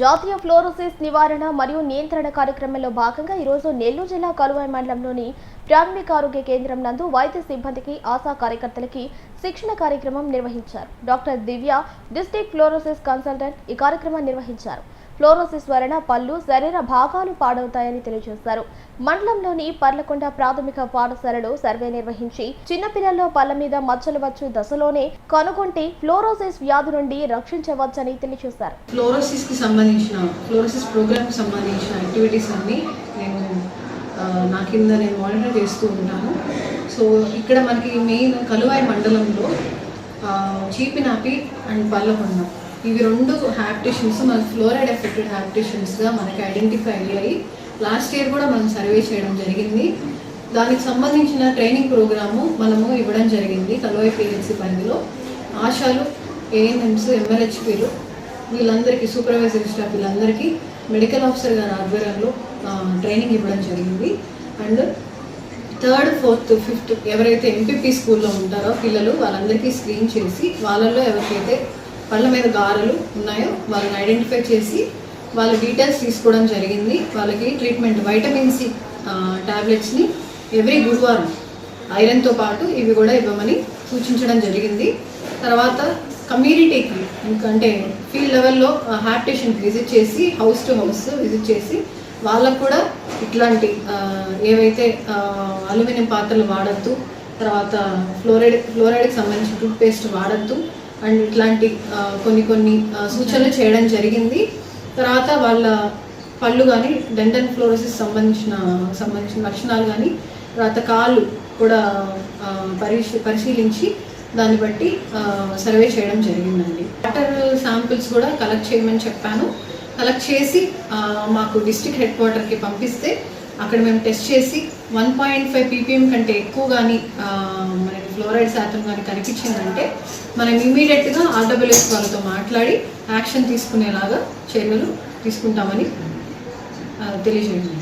జాతీయ ఫ్లోరోసిస్ నివారణ మరియు నియంత్రణ కార్యక్రమంలో భాగంగా ఈరోజు నెల్లూరు జిల్లా కలువాయి మండలంలోని ప్రాథమిక ఆరోగ్య కేంద్రం నందు వైద్య సిబ్బందికి ఆశా కార్యకర్తలకి శిక్షణ కార్యక్రమం నిర్వహించారు. Doctor Divya district fluorosis consultant ఈ కార్యక్రమం నిర్వహించారు. ఫ్లోరోసిస్ వలన పళ్ళు శరీర భాగాలు పాడవుతాయని తెలియజేశారు. మండలంలోని పర్లకొండ ప్రాథమిక పాఠశాలలో సర్వే నిర్వహించి చిన్నపిల్లల్లో పళ్ళ మీద మచ్చలు వచ్చు దశలోనే కనుగొంటే ఫ్లోరోసిస్ వ్యాధి నుండి రక్షించవచ్చని తెలియజేశారు. ఫ్లోరోసిస్కి సంబంధించిన ఫ్లోరోసిస్ ప్రోగ్రామ్కి సంబంధించిన యాక్టివిటీస్ అన్ని నేను నా కింద నేను మానిటర్ చేస్తూ ఉంటాను. సో ఇక్కడ మనకి మెయిన్ కలువాయి మండలంలో చీపినాపి అండ్ పల్లకొండ. ఇవి రెండు హ్యాబిటేషన్స్ మన ఫ్లోరైడ్ ఎఫెక్టెడ్ హ్యాబిటేషన్స్గా మనకి ఐడెంటిఫై అయ్యాయి. లాస్ట్ ఇయర్ కూడా మనం సర్వే చేయడం జరిగింది. దానికి సంబంధించిన ట్రైనింగ్ ప్రోగ్రాము మనము ఇవ్వడం జరిగింది కలువాయి పిహెచ్సి పరిధిలో. ఆశాలు ఏఎన్ఎంస్ ఎంఎల్హెచ్పీలు వీళ్ళందరికీ సూపర్వైజర్ స్టాఫ్ వీళ్ళందరికీ మెడికల్ ఆఫీసర్ గారి ఆధ్వర్యంలో ట్రైనింగ్ ఇవ్వడం జరిగింది. అండ్ థర్డ్ ఫోర్త్ ఫిఫ్త్ ఎవరైతే ఎంపీపీ స్కూల్లో ఉంటారో పిల్లలు వాళ్ళందరికీ స్క్రీన్ చేసి వాళ్ళల్లో ఎవరికైతే వాళ్ళ మీద గారెలు ఉన్నాయో వాళ్ళని ఐడెంటిఫై చేసి వాళ్ళ డీటెయిల్స్ తీసుకోవడం జరిగింది. వాళ్ళకి ట్రీట్మెంట్ వైటమిన్ సి ట్యాబ్లెట్స్ని ఎవ్రీ గురువారం ఐరన్తో పాటు ఇవి కూడా ఇవ్వమని సూచించడం జరిగింది. తర్వాత కమ్యూనిటీకి ఎందుకంటే ఫీల్డ్ లెవెల్లో హ్యాబిటేషన్కి విజిట్ చేసి హౌస్ టు హౌస్ విజిట్ చేసి వాళ్ళకు కూడా ఇట్లాంటి ఏవైతే అల్యూమినియం పాత్రలు వాడద్దు తర్వాత ఫ్లోరైడ్ ఫ్లోరైడ్కి సంబంధించిన టూత్ పేస్ట్ వాడద్దు అండ్ ఇట్లాంటి కొన్ని కొన్ని సూచనలు చేయడం జరిగింది. తర్వాత వాళ్ళ పళ్ళు కానీ డెంటల్ ఫ్లోరోసిస్ సంబంధించిన సంబంధించిన లక్షణాలు కానీ తర్వాత కాళ్ళు కూడా పరిశీ పరిశీలించి దాన్ని బట్టి సర్వే చేయడం జరిగిందండి. వాటర్ శాంపిల్స్ కూడా కలెక్ట్ చేయమని చెప్పాను. కలెక్ట్ చేసి మాకు డిస్టిక్ హెడ్ క్వార్టర్కి పంపిస్తే అక్కడ మేము టెస్ట్ చేసి వన్ పాయింట్ ఫైవ్ పీపీఎం కంటే ఎక్కువ కానీ మనకి ఫ్లోరైడ్ శాతం కానీ కనిపించిందంటే మనం ఇమీడియట్గా ఆర్డబ్ల్యూఎస్ వాళ్ళతో మాట్లాడి యాక్షన్ తీసుకునేలాగా చర్యలు తీసుకుంటామని తెలియజేయండి.